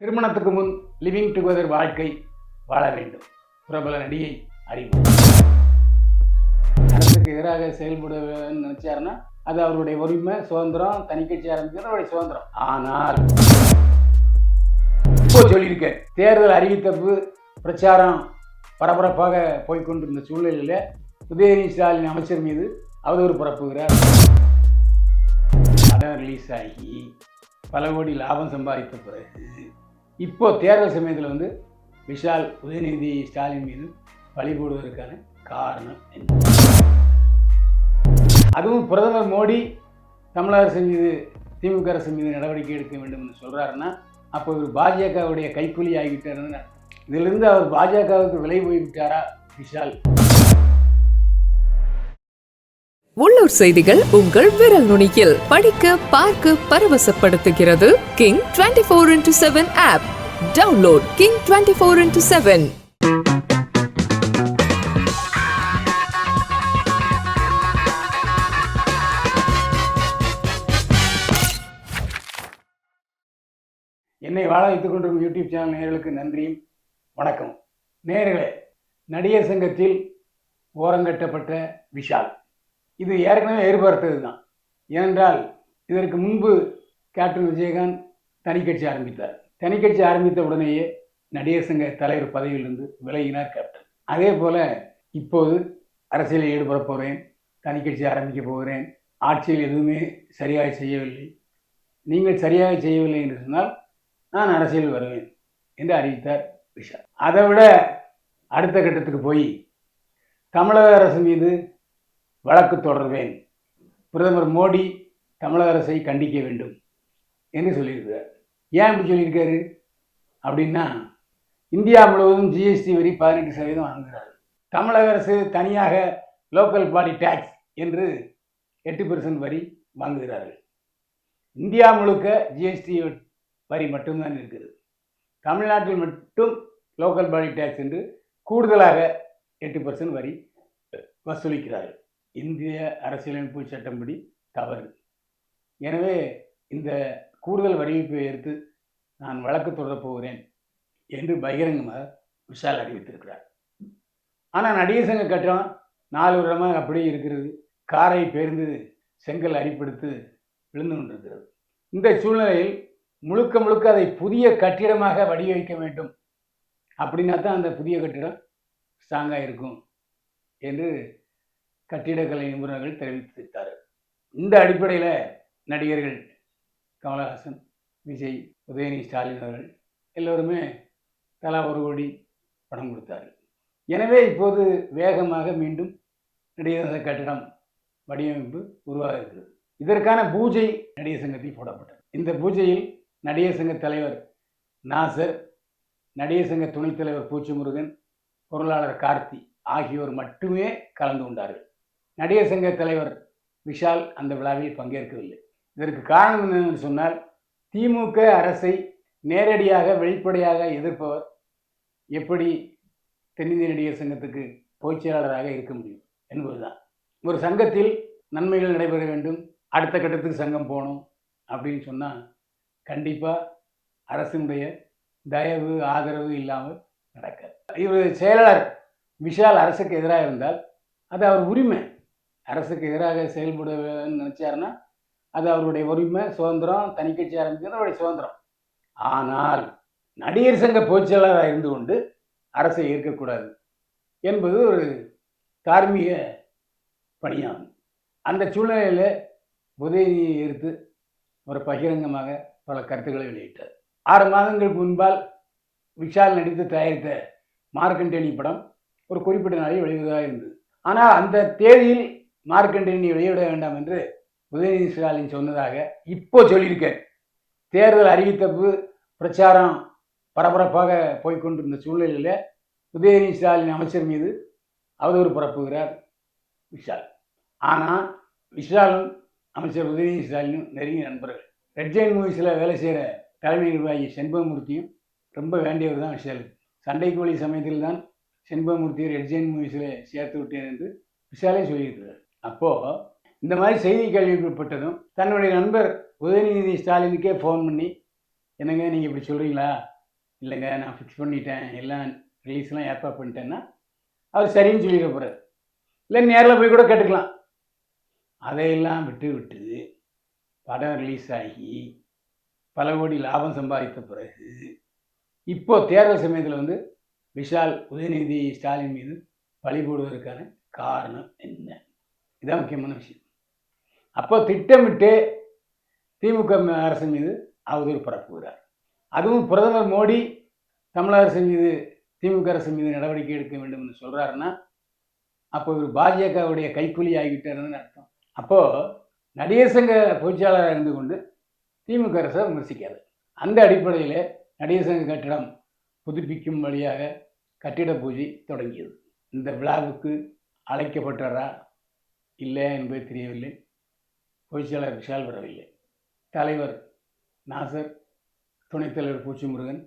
திருமணத்துக்கு முன் living together வாழ்க்கை வாழ வேண்டும். பிரபல நடிகை அறிவு. அரசுக்கு எதிராக செயல்பட நினைச்சாருன்னா அது அவருடைய உரிமை சுதந்திரம் தனிக்கட்சி ஆரம்பிக்கிறது அவருடைய சுதந்திரம். ஆனால் இப்போ சொல்லியிருக்கேன் தேர்தல் அறிவித்தப்பு பிரச்சாரம் பரபரப்பாக போய்கொண்டிருந்த சூழ்நிலையில் உதயநிதி ஸ்டாலின் அமைச்சர் மீது அவதூறு பரப்புகிறார். படம் ரிலீஸ் ஆகி பல கோடி லாபம் சம்பாதித்த பிறகு இப்போ தேர்தல் சமயத்தில் வந்து விஷால் உதயநிதி ஸ்டாலின் மீது பழி போடுவதற்கான காரணம் என்ன? அதுவும் பிரதமர் மோடி தமிழக அரசு மீது திமுக அரசு மீது நடவடிக்கை எடுக்க வேண்டும் என்று சொல்கிறாருன்னா அப்போ இவர் பாஜகவுடைய கைக்கூலி ஆகிவிட்டாருன்னு இதிலிருந்து அவர் பாஜகவுக்கு விலை போய்விட்டாரா விஷால்? உள்ளூர் செய்திகள் உங்கள் விரல் நுனியில். படிக்க பார்க்க பரவசப்படுத்துகிறது king twenty four into seven app download king twenty four into seven என்னை வாழ வைத்துக் கொண்டிருக்கும் யூடியூப் சேனல் நேர்களுக்கு நன்றியும் வணக்கம். நேர்களே நடிகர் சங்கத்தில் ஓரங்கட்டப்பட்ட விஷால். இது ஏற்கனவே எதிர்பார்த்தது தான் ஏனென்றால் இதற்கு முன்பு கேப்டன் விஜயகாந்த் தனி கட்சி ஆரம்பித்தார். தனி கட்சி ஆரம்பித்த உடனேயே நடிகர் சங்க தலைவர் பதவியிலிருந்து விலகினார் கேப்டன். அதே போல இப்போது அரசியலில் ஈடுபட போகிறேன் தனி கட்சி ஆரம்பிக்க போகிறேன் ஆட்சியில் எதுவுமே சரியாக செய்யவில்லை. நீங்கள் சரியாக செய்யவில்லை என்று சொன்னால் நான் அரசியல் வருவேன் என்று அறிவித்தார் விஷா அதை விட அடுத்த கட்டத்துக்கு போய் தமிழக அரசு மீது வழக்கு தொடர்வேன். பிரதமர் மோடி தமிழக அரசை கண்டிக்க வேண்டும். என்று சொல்லியிருக்கிறார். ஏன் இப்படி சொல்லியிருக்காரு? அப்படின்னா இந்தியா முழுவதும் ஜிஎஸ்டி வரி பதினெட்டு சதவீதம் வாங்குகிறார். தமிழக அரசு தனியாக லோக்கல் பாடி டேக்ஸ் என்று எட்டு பெர்சன்ட் வரி வாங்குகிறார்கள். இந்தியா முழுக்க ஜிஎஸ்டி வரி மட்டும்தான் இருக்கிறது. தமிழ்நாட்டில் மட்டும் லோக்கல் பாடி டேக்ஸ் என்று கூடுதலாக எட்டு பர்சன்ட் வரி வசூலிக்கிறார்கள். இந்திய அரசியலமைப்பு சட்டம்படி தவறு. எனவே இந்த கூடுதல் வரிவிப்பை எடுத்து நான் வழக்கு தொடரப் போகிறேன் என்று பகிரங்கமாக விஷால் அறிவித்திருக்கிறார். ஆனால் நடிகர் சங்க கட்டணம் நாலு வருடமாக அப்படியே இருக்கிறது. காரை பேர்ந்து செங்கல் அரிப்படுத்து விழுந்து கொண்டிருக்கிறது. இந்த சூழ்நிலையில் முழுக்க முழுக்க அதை புதிய கட்டிடமாக வடிவமைக்க வேண்டும். அப்படின்னா தான் அந்த புதிய கட்டிடம் ஸ்ட்ராங்காக இருக்கும் என்று கட்டிடக்கலை நிபுணர்கள் தெரிவித்திருத்தார்கள் இந்த அடிப்படையில் நடிகர்கள் கமலஹாசன் விஜய் உதயநிதி ஸ்டாலின் அவர்கள் எல்லோருமே தலா ஒரு கோடி பணம் கொடுத்தார்கள். எனவே இப்போது வேகமாக மீண்டும் நடிகர் கட்டிடம் வடிவமைப்பு உருவாக இருக்கிறது. இதற்கான பூஜை நடிகர் சங்கத்தில் போடப்பட்டது. இந்த பூஜையில் நடிகர் சங்க தலைவர் நாசர் நடிகர் சங்க துணைத் தலைவர் பூச்சிமுருகன் பொருளாளர் கார்த்தி ஆகியோர் மட்டுமே கலந்து கொண்டார்கள். நடிகர் சங்க தலைவர் விஷால் அந்த விழாவில் பங்கேற்கவில்லை. இதற்கு காரணம் என்னவென்று சொன்னால் திமுக அரசை நேரடியாக வெளிப்படையாக எதிர்ப்பவர் எப்படி தென்னிந்திய நடிகர் சங்கத்துக்கு பொதுச் செயலாளராக இருக்க முடியும் என்பதுதான். ஒரு சங்கத்தில் நன்மைகள் நடைபெற வேண்டும் அடுத்த கட்டத்துக்கு சங்கம் போகணும் அப்படின்னு சொன்னால் கண்டிப்பாக அரசினுடைய தயவு ஆதரவு இல்லாமல் நடக்காது. இவர் செயலாளர் விஷால் அரசுக்கு எதிராக இருந்தால் அது அவர் உரிமை. அரசுக்கு எதிராக செயல்பட நினச்சாருன்னா அது அவருடைய உரிமை சுதந்திரம் தனிக்கட்சி ஆரம்பிக்கிறது அவருடைய சுதந்திரம். ஆனால் நடிகர் சங்க பொதுச்செயலாளராக இருந்து கொண்டு அரசை ஏற்கக்கூடாது என்பது ஒரு தார்மீக பணியாகும். அந்த சூழ்நிலையில் உதயநிதியை எதிர்த்து ஒரு பகிரங்கமாக பல கருத்துக்களை வெளியிட்டார். ஆறு மாதங்களுக்கு முன்பால் விஷால் நடித்து தயாரித்த மார்க்கண்டேனி படம் ஒரு குறிப்பிட்ட நாளில் வெளிவதாக இருந்தது. ஆனால் அந்த தேதியில் மார்க்கண்டேனி வெளியிட வேண்டாம் என்று உதயநிதி ஸ்டாலின் சொன்னதாக இப்போ சொல்லியிருக்கார். தேர்தல் அறிவித்தப்பு பிரச்சாரம் பரபரப்பாக போய்க்கொண்டிருந்த சூழ்நிலையில் உதயநிதி ஸ்டாலின் அமைச்சர் மீது அவதூறு பரப்புகிறார் விஷால். ஆனால் விஷாலும் அமைச்சர் உதயநிதி ஸ்டாலினும் நெருங்கிய நண்பர்கள். ரெட் ஜெயின் மூவிஸில் வேலை செய்கிற தலைமை நிர்வாகி செண்பகமூர்த்தியும் ரொம்ப வேண்டியவர் தான் விஷாலுக்கு சண்டைக்கு வழி சமயத்தில் தான் செண்பகமூர்த்தியை ரெட் ஜெயின் மூவிஸில் சேர்த்து விட்டேன் என்று விஷாலே சொல்லியிருக்கிறார். அப்போது இந்த மாதிரி செய்தி கேள்விப்பட்டதும் தன்னுடைய நண்பர் உதயநிதி ஸ்டாலினுக்கே ஃபோன் பண்ணி என்னங்க நீங்கள் இப்படி சொல்கிறீங்களா இல்லைங்க நான் ஃபிக்ஸ் பண்ணிட்டேன். எல்லாம் ரிலீஸ்லாம் ஏற்பாடு பண்ணிட்டேன்னா அவர் சரின்னு சொல்லிக்க போகிறார் இல்லை நேரில் போய் கூட கேட்டுக்கலாம். அதையெல்லாம் விட்டு விட்டு படம் ரிலீஸ் ஆகி பல கோடி லாபம் சம்பாதித்த பிறகு இப்போ தேர்தல் சமயத்தில் வந்து விஷால் உதயநிதி ஸ்டாலின் மீது பழி போடுவதற்கான காரணம் என்ன? இதுதான் முக்கியமான விஷயம். அப்போ திட்டமிட்டு திமுக அரசு மீது அவதூறு பரப்புகிறார். அதுவும் பிரதமர் மோடி தமிழக அரசு மீது திமுக அரசு மீது நடவடிக்கை எடுக்க வேண்டும் என்று சொல்கிறாருன்னா அப்போ இவர் பாஜகவுடைய கைக்கூலி ஆகிவிட்டாருன்னு அர்த்தம். அப்போது நடிகர் சங்க பொதுச்செயலாளராக இருந்து கொண்டு திமுக அரசை விமர்சிக்காது. அந்த அடிப்படையில் நடிகர் சங்க கட்டிடம் புதுப்பிக்கும் வழியாக கட்டிட பூஜை தொடங்கியது. இந்த விழாவுக்கு அழைக்கப்பட்டாரா இல்லை என்பது தெரியவில்லை. பொதுச்செயலாளர் விஷால் வரவில்லை தலைவர் நாசர் துணைத் தலைவர் பூச்சி முருகன்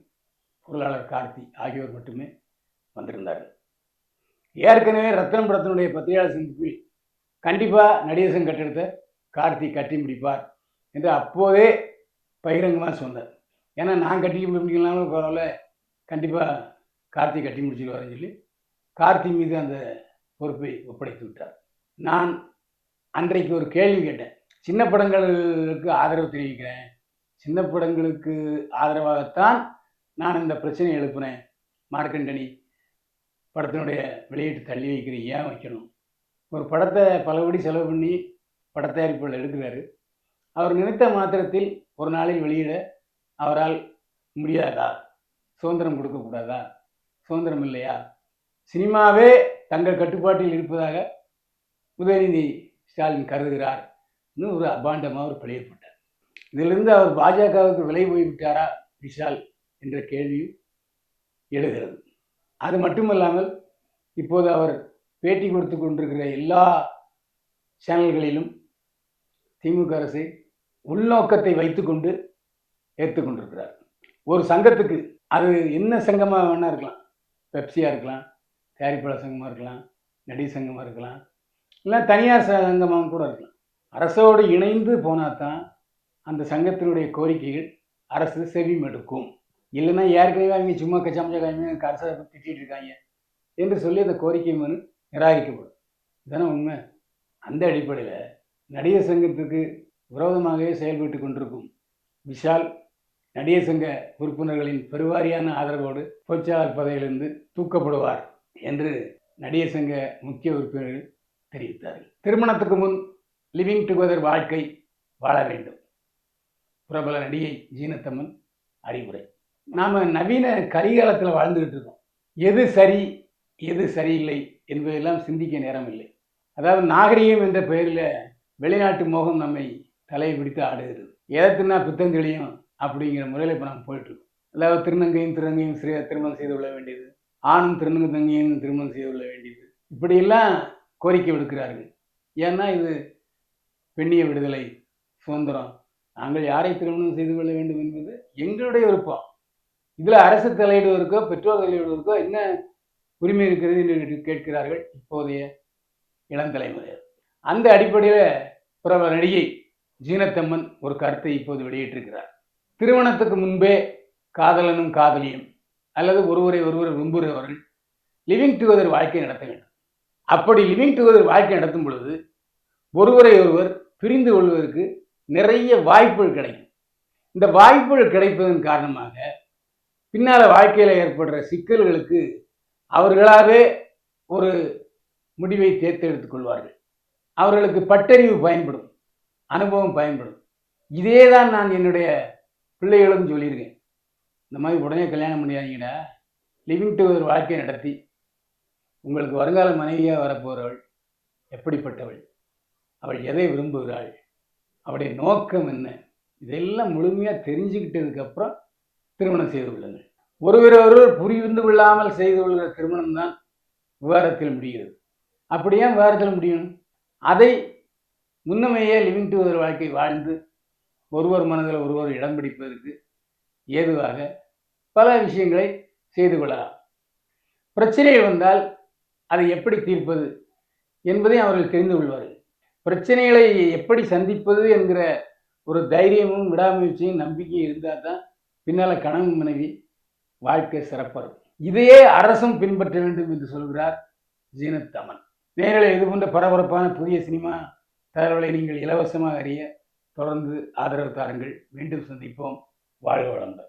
பொருளாளர் கார்த்தி ஆகியோர் மட்டுமே வந்திருந்தார்கள். ஏற்கனவே ரத்தனம் படத்தினுடைய பத்திரிகையாளர் சந்திப்பில் கண்டிப்பாக நடிகசன் கட்டிடத்தை கார்த்தி கட்டி முடிப்பார் என்று அப்போதே பகிரங்கமாக சொன்னார். ஏன்னா நான் கட்டி முடிக்கலாம்னு பரவாயில்ல கண்டிப்பாக கார்த்தி கட்டி முடிச்சிடுவாருன்னு சொல்லி கார்த்தி மீது அந்த பொறுப்பை ஒப்படைத்து விட்டார். நான் அன்றைக்கு ஒரு கேள்வி கேட்டேன். சின்ன படங்களுக்கு ஆதரவு தெரிவிக்கிறேன். சின்ன படங்களுக்கு ஆதரவாகத்தான் நான் இந்த பிரச்சனையை எழுப்புனேன் மார்க்கண்டனி படத்தினுடைய வெளியீட்டு தள்ளி வைக்கிறேன் ஏன் வைக்கணும்? ஒரு படத்தை பலபடி செலவு பண்ணி படத்தயாரிப்புகள் எடுக்கிறாரு. அவர் நினைத்த மாத்திரத்தில் ஒரு நாளில் வெளியிட அவரால் முடியாதா? சுதந்திரம் கொடுக்கக்கூடாதா? சுதந்திரம் இல்லையா? சினிமாவே தங்கள் கட்டுப்பாட்டில் இருப்பதாக உதயநிதி ஸ்டாலின் கருதுகிறார். இன்னும் ஒரு அபாண்டமாக அவர் பிழையப்பட்டார். இதிலிருந்து அவர் பாஜகவுக்கு விலை போய்விட்டாரா விஷால் என்ற கேள்வியும் எழுகிறது. அது மட்டுமல்லாமல் இப்போது அவர் பேட்டி கொடுத்து கொண்டிருக்கிற எல்லா சேனல்களிலும் திமுக அரசை உள்நோக்கத்தை வைத்துக்கொண்டு ஏற்றுக்கொண்டிருக்கிறார் ஒரு சங்கத்துக்கு அது என்ன சங்கமாக வேணா இருக்கலாம். பெப்சியாக இருக்கலாம் தயாரிப்பாளர் சங்கமாக இருக்கலாம் நடிகர் சங்கமாக இருக்கலாம் இல்லை தனியார் சங்கமாக கூட இருக்கலாம். அரசோடு இணைந்து போனால் தான் அந்த சங்கத்தினுடைய கோரிக்கைகள் அரசு செவிமெடுக்கும் இல்லைன்னா ஏற்கனவே அவங்க சும்மா கச்சாமச்சா காமிங்க அரசை திட்டிகிட்டு இருக்காங்க என்று சொல்லி அந்த கோரிக்கை மனு நிராகரிக்கப்படும். இதுதானே உண்மை. அந்த அடிப்படையில் நடிகர் சங்கத்துக்கு விரோதமாகவே செயல்பட்டு கொண்டிருக்கும் விஷால் நடிகர் சங்க உறுப்பினர்களின் பெருவாரியான ஆதரவோடு பொதுச்செயலாளர் பதவியிலிருந்து தூக்கப்படுவார் என்று நடிகர் சங்க முக்கிய உறுப்பினர்கள் தெரிவித்தார்கள். திருமணத்துக்கு முன் லிவிங் டுகெதர் வாழ்க்கை வாழ வேண்டும். பிரபல நடிகை ஜீனத்தம்மன் அறிவுரை. நாம் நவீன கரிகாலத்தில் வாழ்ந்துக்கிட்டு இருக்கோம். எது சரி எது சரியில்லை என்பதெல்லாம் சிந்திக்க நேரம் இல்லை. அதாவது நாகரிகம் என்ற பெயரில் வெளிநாட்டு மோகம் நம்மை தலையை பிடித்து ஆடுகிறது. எதை தின்னா அப்படிங்கிற முறையில் இப்போ நம்ம போயிட்டுருக்கோம் அதாவது திருநங்கையும் திருநங்கையும் திருமணம் செய்து கொள்ள வேண்டியது ஆணும் திருநங்கை தங்கையும் திருமணம் செய்து கொள்ள வேண்டியது. இப்படியெல்லாம் கோரிக்கை விடுக்கிறார்கள். ஏன்னா இது பெண்ணிய விடுதலை சுதந்திரம். நாங்கள் யாரை திருமணம் செய்து கொள்ள வேண்டும் என்பது எங்களுடைய விருப்பம். இதில் அரசு தலையிடுவதற்கோ பெற்றோர் தலையிடுவதற்கோ என்ன உரிமை இருக்கிறது என்று கேட்கிறார்கள் இப்போதைய இளந்தலைமுறையர் அந்த அடிப்படையில் பிரபல நடிகை ஜீனத்தம்மன் ஒரு கருத்தை இப்போது வெளியிட்டிருக்கிறார். திருமணத்துக்கு முன்பே காதலனும் காதலியும் அல்லது ஒருவரை ஒருவர் விரும்புகிறவர்கள் லிவிங் டுகெதர் வாழ்க்கை நடத்த வேண்டும். அப்படி லிவிங் டுகெதர் வாழ்க்கை நடத்தும் பொழுது ஒருவரை ஒருவர் பிரிந்து கொள்வதற்கு நிறைய வாய்ப்புகள் கிடைக்கும். இந்த வாய்ப்புகள் கிடைப்பதன் காரணமாக பின்னால் வாழ்க்கையில் ஏற்படுற சிக்கல்களுக்கு அவர்களாகவே ஒரு முடிவை தேர்ந்தெடுத்துக் கொள்வார்கள். அவர்களுக்கு பட்டறிவு பயன்படும் அனுபவம் பயன்படும். இதே தான் நான் என்னுடைய பிள்ளைகளுக்கும் சொல்லியிருக்கேன். இந்த மாதிரி உடனே கல்யாணம் பண்ணியாதீங்கடா லிவிங் டுகெதர் வாழ்க்கையை நடத்தி உங்களுக்கு வருங்கால மனைவியாக வரப்போகிறவள் எப்படிப்பட்டவள்? அவள் எதை விரும்புகிறாள்? அவளுடைய நோக்கம் என்ன? இதெல்லாம் முழுமையாக தெரிஞ்சுக்கிட்டதுக்கப்புறம் திருமணம் செய்து கொள்ளுங்கள். ஒருவர் ஒருவர் புரிந்து கொள்ளாமல் செய்து கொள்கிற திருமணம் தான் விவாதத்தில் முடிகிறது. அப்படியே விவாதத்தில் முடியும்? அதை முன்னமையே லிவிங் டுகெதர் வாழ்க்கை வாழ்ந்து ஒருவர் மனதில் ஒருவர் இடம் பிடிப்பதற்கு ஏதுவாக பல விஷயங்களை செய்து கொள்ளலாம். பிரச்சனை வந்தால் அதை எப்படி தீர்ப்பது என்பதை அவர்கள் தெரிந்து கொள்வார்கள். பிரச்சனைகளை எப்படி சந்திப்பது என்கிற ஒரு தைரியமும் விடாமுயற்சியும் நம்பிக்கையும் இருந்தால் தான் பின்னால் கணவன் மனைவி வாழ்க்கை சிறப்பாக இருக்கும் இதையே அரசும் பின்பற்ற வேண்டும் என்று சொல்கிறார் ஜீனத்தமன் நேரில் இது போன்ற பரபரப்பான புதிய சினிமா தகவலை நீங்கள் இலவசமாக அறிய தொடர்ந்து ஆதரவு தாருங்கள். மீண்டும் சந்திப்போம். வாழ்க வளமுடன்.